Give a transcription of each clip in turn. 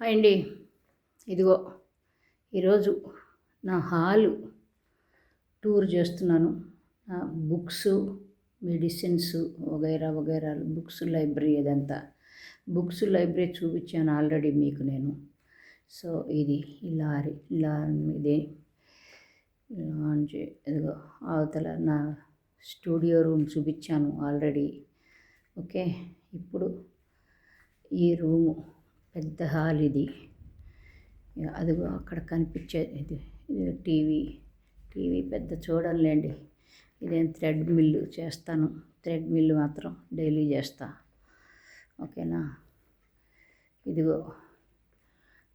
Hi అండి ఇదిగో ఈరోజు నా హాలు టూర్ చేస్తున్నాను. నా బుక్స్ మెడిసిన్స్ వగైరా వగైరా బుక్స్ లైబ్రరీ ఇదంతా బుక్స్ లైబ్రరీ చూపించాను ఆల్రెడీ మీకు నేను. సో ఇది ఈ లారీ ఇలా ఇది. లాంచ్ ఇదిగో అవతల నా స్టూడియో రూమ్ చూపించాను ఆల్రెడీ. ఓకే ఇప్పుడు ఈ రూము పెద్ద హాల్ ఇది. అదిగో అక్కడ కనిపించేది ఇది. ఇది టీవీ. టీవీ పెద్ద చూడంలేండి. ఇదేం థ్రెడ్ మిల్లు చేస్తాను. థ్రెడ్ మిల్లు మాత్రం డైలీ చేస్తా. ఓకేనా? ఇదిగో.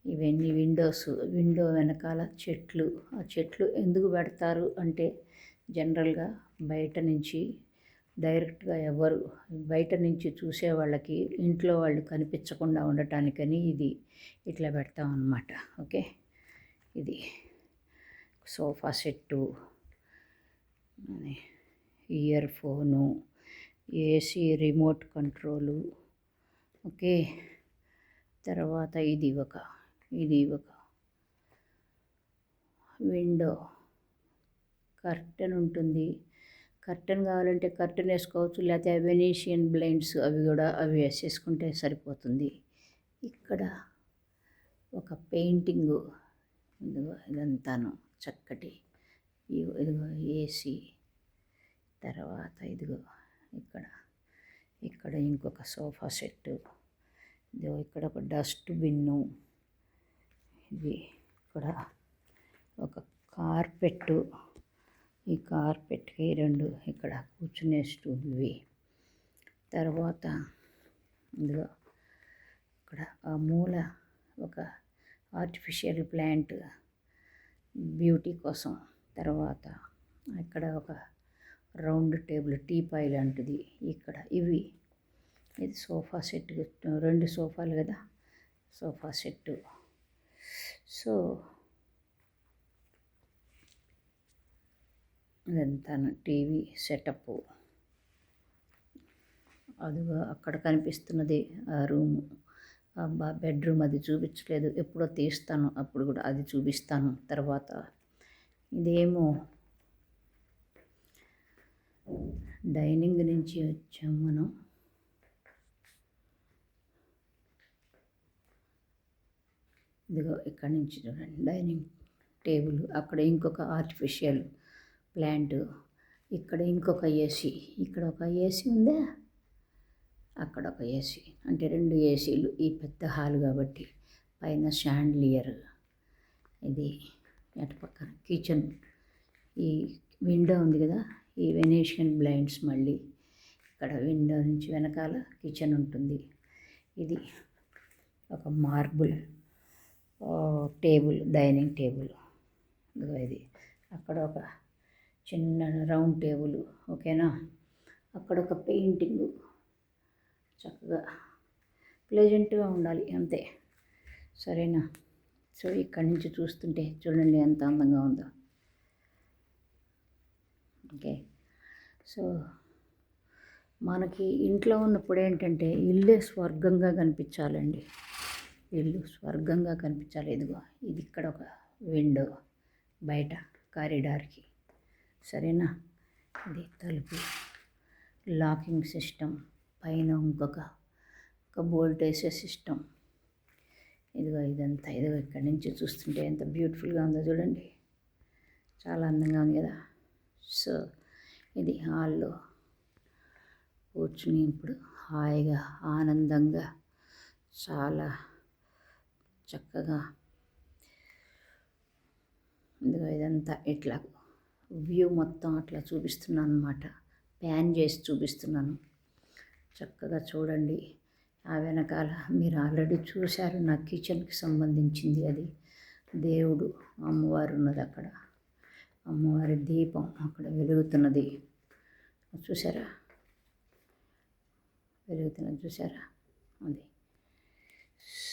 ఇవన్నీ విండోస్. విండో వెనకాల చెట్లు. ఆ చెట్లు ఎందుకు పెడతారు అంటే జనరల్గా బయట నుంచి డైరెక్ట్గా ఎవరు బయట నుంచి చూసే వాళ్ళకి ఇంట్లో వాళ్ళు కనిపించకుండా ఉండటానికని ఇది ఇట్లా పెడతాం అన్నమాట. ఓకే? ఇది sofa set ear phone AC remote control okay? తర్వాత ఇది ఒక ఇది ఒక విండో కర్టెన్ ఉంటుంది. కర్టెన్ కావాలంటే కర్టెన్ వేసుకోవచ్చు లేకపోతే వెనీషియన్ బ్లైండ్స్ అవి కూడా అవి వేసేసుకుంటే సరిపోతుంది. ఇక్కడ ఒక పెయింటింగు ఇదిగో ఇదంతాను చక్కటి. ఇదిగో ఏసీ తర్వాత ఇదిగో ఇక్కడ ఇక్కడ ఇంకొక సోఫా సెట్టు. ఇదిగో ఇక్కడ ఒక డస్ట్ బిన్ను. ఇది ఇక్కడ ఒక కార్పెట్టు. ఈ కార్పెట్కి రెండు ఇక్కడ కూర్చునే స్టూల్ తర్వాత ఇదిగో ఇక్కడ ఆ మూల ఒక ఆర్టిఫిషియల్ ప్లాంట్ బ్యూటీ కోసం. తర్వాత ఇక్కడ ఒక రౌండ్ టేబుల్ టీపాయ్ లాంటిది ఇక్కడ. ఇవి ఇది సోఫా సెట్ రెండు సోఫాలు కదా సోఫా సెట్టు. సో ఇదంతాను టీవీ సెటప్. అదిగో అక్కడ కనిపిస్తున్నది ఆ రూము. బెడ్రూమ్ అది చూపించలేదు. ఎప్పుడో తీస్తాను అప్పుడు కూడా అది చూపిస్తాను తర్వాత. ఇదేమో డైనింగ్ నుంచి వచ్చాం మనం. ఇదిగో ఇక్కడ నుంచి చూడండి డైనింగ్ టేబుల్. అక్కడ ఇంకొక ఆర్టిఫిషియల్ ప్లాంట్. ఇక్కడ ఇంకొక ఏసీ ఇక్కడ ఒక ఏసీ ఉందా? అక్కడ ఒక ఏసీ అంటే రెండు ఏసీలు ఈ పెద్ద హాల్ కాబట్టి. పైన షాండ్లియర్. ఇది అటు పక్కన కిచెన్. ఈ విండో ఉంది కదా? ఈ వెనేషియన్ బ్లైండ్స్ మళ్ళీ ఇక్కడ విండో నుంచి వెనకాల కిచెన్ ఉంటుంది. ఇది ఒక మార్బుల్ టేబుల్ డైనింగ్ టేబుల్. ఇది. అక్కడ ఒక చిన్న రౌండ్ టేబుల్ ఓకేనా? అక్కడ ఒక పెయింటింగ్. చక్కగా ప్లెజెంట్గా ఉండాలి అంతే. సరేనా? సో ఇక్కడి నుంచి చూస్తుంటే చూడండి ఎంత అందంగా ఉందో. ఓకే. సో మనకి ఇంట్లో ఉన్నప్పుడు ఏంటంటే ఇల్లే స్వర్గంగా కనిపించాలండి. ఇల్లు స్వర్గంగా కనిపించాలి. ఇదిగో ఇది ఇక్కడ ఒక విండో బయట కారిడార్కి. సరేనా? ఇది తలుపు. లాకింగ్ సిస్టమ్ పైన ఇంకొక ఒక బోల్ట్ వేసే సిస్టమ్. ఇదిగో ఇదంతా ఇదిగో ఇక్కడి నుంచి చూస్తుంటే ఎంత బ్యూటిఫుల్గా ఉందో చూడండి. చాలా అందంగా ఉంది కదా. సో ఇది హాల్లో కూర్చుని ఇప్పుడు హాయిగా ఆనందంగా చాలా చక్కగా. ఇదిగో ఇదంతా ఇట్లా వ్యూ మొత్తం అట్లా చూపిస్తున్నాను అనమాట ప్యాన్ చేసి చూపిస్తున్నాను. చక్కగా చూడండి. ఆ వెనకాల మీరు ఆల్రెడీ చూశారు నా కిచెన్కి సంబంధించింది అది. దేవుడు అమ్మవారు ఉన్నది అక్కడ. అమ్మవారి దీపం అక్కడ వెలుగుతున్నది. చూసారా వెలుగుతున్నది చూసారా అది.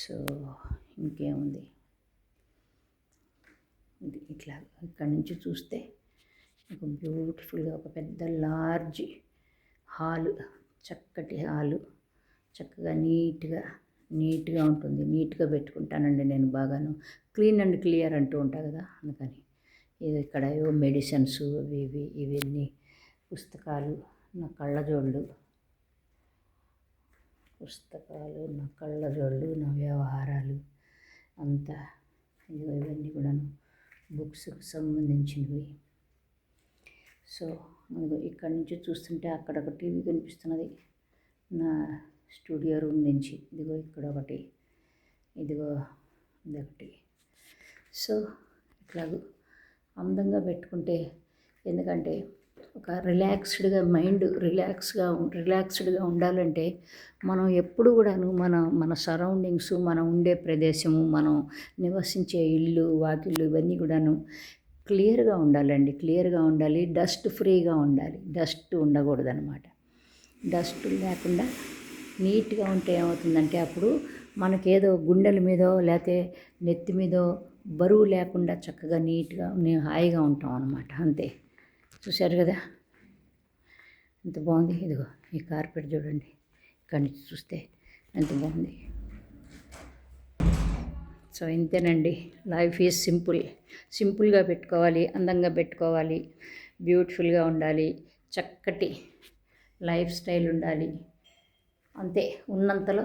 సో ఇంకేముంది? ఇది ఇట్లా ఇక్కడి నుంచి చూస్తే బ్యూటిఫుల్గా ఒక పెద్ద లార్జ్ హాలు చక్కటి హాలు చక్కగా నీట్గా నీట్గా ఉంటుంది. నీట్గా పెట్టుకుంటానండి నేను బాగాను. క్లీన్ అండ్ క్లియర్ అంటూ ఉంటా కదా అందుకని. ఇది ఇక్కడ ఏవో మెడిసిన్స్ అవి ఇవి ఇవన్నీ పుస్తకాలు నా కళ్ళజోళ్ళు పుస్తకాలు నా కళ్ళజోళ్ళు నా వ్యవహారాలు అంతా. ఇదిగో ఇవన్నీ కూడాను బుక్స్కి సంబంధించినవి. సో ఇదిగో ఇక్కడ నుంచి చూస్తుంటే అక్కడ ఒక టీవీ కనిపిస్తున్నది. నా స్టూడియో రూమ్ నుంచి. ఇదిగో ఇక్కడ ఒకటి. ఇదిగో ఇదొకటి సో ఇట్లాగూ అందంగా పెట్టుకుంటే ఎందుకంటే ఒక రిలాక్స్డ్గా మైండ్ రిలాక్స్గా రిలాక్స్డ్గా ఉండాలంటే మనం ఎప్పుడు కూడాను మన మన సరౌండింగ్స్ మనం ఉండే ప్రదేశము మనం నివసించే ఇల్లు వాకిళ్ళు ఇవన్నీ కూడాను క్లియర్గా ఉండాలండి. క్లియర్గా ఉండాలి. డస్ట్ ఫ్రీగా ఉండాలి. డస్ట్ ఉండకూడదు అనమాట డస్ట్ లేకుండా నీట్గా ఉంటే ఏమవుతుందంటే అప్పుడు మనకేదో గుండెల మీదో లేకపోతే నెత్తి మీదో బరువు లేకుండా చక్కగా నీట్గా నేను హాయిగా ఉంటాం అనమాట అంతే. చూశారు కదా? ఎంత బాగుంది. ఇదిగో ఈ కార్పెట్ చూడండి. ఇక్కడి నుంచి చూస్తే ఎంత బాగుంది. సో ఇంతేనండి. లైఫ్ ఈజ్ సింపుల్ సింపుల్గా పెట్టుకోవాలి అందంగా పెట్టుకోవాలి బ్యూటిఫుల్గా ఉండాలి చక్కటి లైఫ్ స్టైల్ ఉండాలి. అంతే. ఉన్నంతలో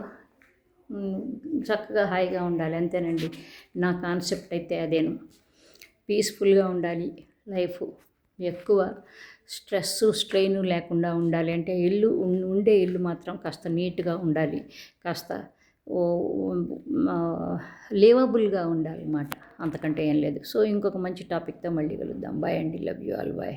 చక్కగా హాయిగా ఉండాలి. అంతేనండి. నా కాన్సెప్ట్ అయితే అదేను. పీస్ఫుల్గా ఉండాలి. లైఫ్ ఎక్కువ స్ట్రెస్ స్ట్రెయిన్ లేకుండా ఉండాలి. అంటే ఇల్లు ఉండే ఇల్లు మాత్రం కాస్త నీట్గా ఉండాలి. కాస్త లివబుల్గా ఉండాలి అన్నమాట అంతకంటే ఏం లేదు. సో ఇంకొక మంచి టాపిక్తో మళ్ళీ కలుద్దాం. బాయ్ అండి. Love you all. బాయ్